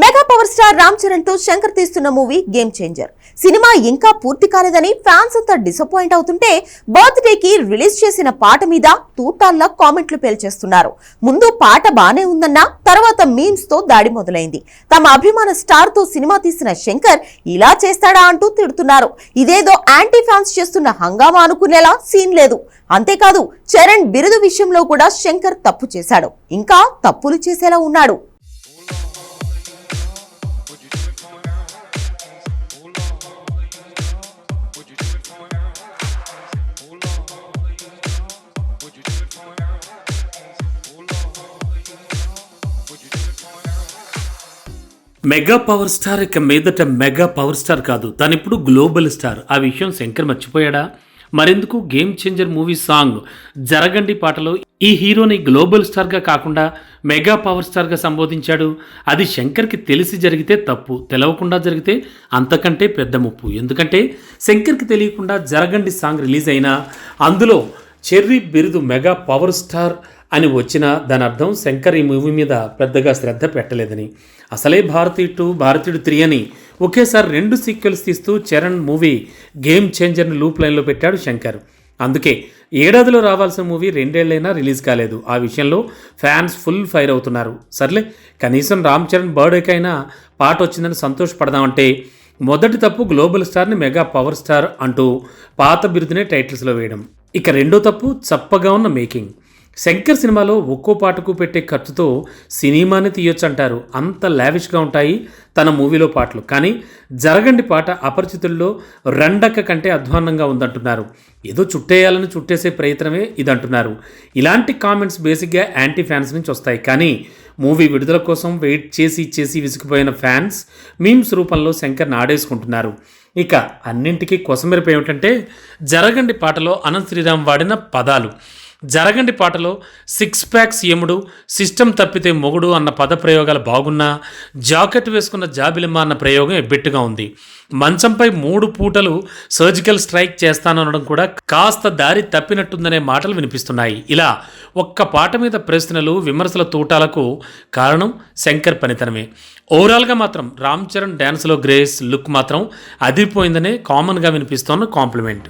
Mega power star Ram చరణ్తో శంకర్ తీస్తున్న movie game changer cinema ఇంకా పూర్తి కాలేదని ఫ్యాన్స్ అంతా డిసప్పాయింట్ అవుతుంటే బర్త్డే కి రిలీజ్ చేసిన పాట మీద తూటాల్లా కామెంట్లు పేల్చేస్తున్నారు. ముందు పాట బానే ఉందన్న తర్వాత మీమ్స్తో దాడి మొదలైంది. తమ అభిమాన స్టార్తో సినిమా తీసిన శంకర్ ఇలా చేస్తాడా అంటూ తిడుతున్నారు. ఇదేదో యాంటీ ఫ్యాన్స్ చేస్తున్న హంగామా అనుకునేలా సీన్ లేదు. అంతేకాదు చరణ్ బిరుదు విషయంలో కూడా శంకర్ తప్పు చేశాడు. ఇంకా తప్పులు చేసేలా ఉన్నాడు. మెగా పవర్ స్టార్ ఇక మీదట మెగా పవర్ స్టార్ కాదు తను ఇప్పుడు గ్లోబల్ స్టార్. ఆ విషయం శంకర్ మర్చిపోయాడా? మరెందుకు గేమ్ చేంజర్ మూవీ సాంగ్ జరగండి పాటలో ఈ హీరోని గ్లోబల్ స్టార్గా కాకుండా మెగా పవర్ స్టార్గా సంబోధించాడు? అది శంకర్కి తెలిసి జరిగితే తప్పు తెలవకుండా జరిగితే అంతకంటే పెద్ద ముప్పు. ఎందుకంటే శంకర్కి తెలియకుండా జరగండి సాంగ్ రిలీజ్ అయినా అందులో చెర్రీ బిరుదు మెగా పవర్ స్టార్ అని వచ్చిన దాని అర్థం శంకర్ ఈ మూవీ మీద పెద్దగా శ్రద్ధ పెట్టలేదని. అసలే భారతీయ టూ భారతీయుడు త్రీ అని ఒకేసారి రెండు సీక్వెల్స్ తీస్తూ చరణ్ మూవీ గేమ్ చేంజర్ని లూప్ లైన్లో పెట్టాడు శంకర్. అందుకే ఏడాదిలో రావాల్సిన మూవీ రెండేళ్ళైనా రిలీజ్ కాలేదు. ఆ విషయంలో ఫ్యాన్స్ ఫుల్ ఫైర్ అవుతున్నారు. సర్లే కనీసం రామ్ చరణ్ బర్త్డేకైనా పాట వచ్చిందని సంతోషపడదామంటే మొదటి తప్పు గ్లోబల్ స్టార్ని మెగా పవర్ స్టార్ అంటూ పాత బిరుదునే టైటిల్స్లో వేయడం. ఇక రెండో తప్పు చప్పగా ఉన్న మేకింగ్. శంకర్ సినిమాలో ఒక్కో పాటకు పెట్టే ఖర్చుతో సినిమాని తీయొచ్చు అంటారు అంత లావిష్గా ఉంటాయి తన మూవీలో పాటలు. కానీ జరగండి పాట అపరిచితుల్లో రెండక్క కంటే అధ్వాన్నంగా ఉందంటున్నారు. ఏదో చుట్టేయాలని చుట్టేసే ప్రయత్నమే ఇదంటున్నారు. ఇలాంటి కామెంట్స్ బేసిక్గా యాంటీ ఫ్యాన్స్ నుంచి వస్తాయి. కానీ మూవీ విడుదల కోసం వెయిట్ చేసి చేసి విసిగిపోయిన ఫ్యాన్స్ మీమ్స్ రూపంలో శంకర్ని ఆడేసుకుంటున్నారు. ఇక అన్నింటికీ కొసమెరుపు ఏమిటంటే జరగండి పాటలో అనంత్ శ్రీరామ్ వాడిన పదాలు. జరగండి పాటలో సిక్స్ ప్యాక్స్ యముడు సిస్టమ్ తప్పితే మొగుడు అన్న పద ప్రయోగాలు బాగున్నా జాకెట్ వేసుకున్న జాబిలిమ్మ అన్న ప్రయోగం ఎబ్బెట్టుగా ఉంది. మంచంపై మూడు పూటలు సర్జికల్ స్ట్రైక్ చేస్తాననడం కూడా కాస్త దారి తప్పినట్టుందనే మాటలు వినిపిస్తున్నాయి. ఇలా ఒక్క పాట మీద ప్రశ్నలు విమర్శల తూటాలకు కారణం శంకర్ పనితనమే. ఓవరాల్గా మాత్రం రామ్ చరణ్ డ్యాన్స్లో గ్రేస్ లుక్ మాత్రం అదిరిపోయిందనే కామన్గా వినిపిస్తోన్న కాంప్లిమెంట్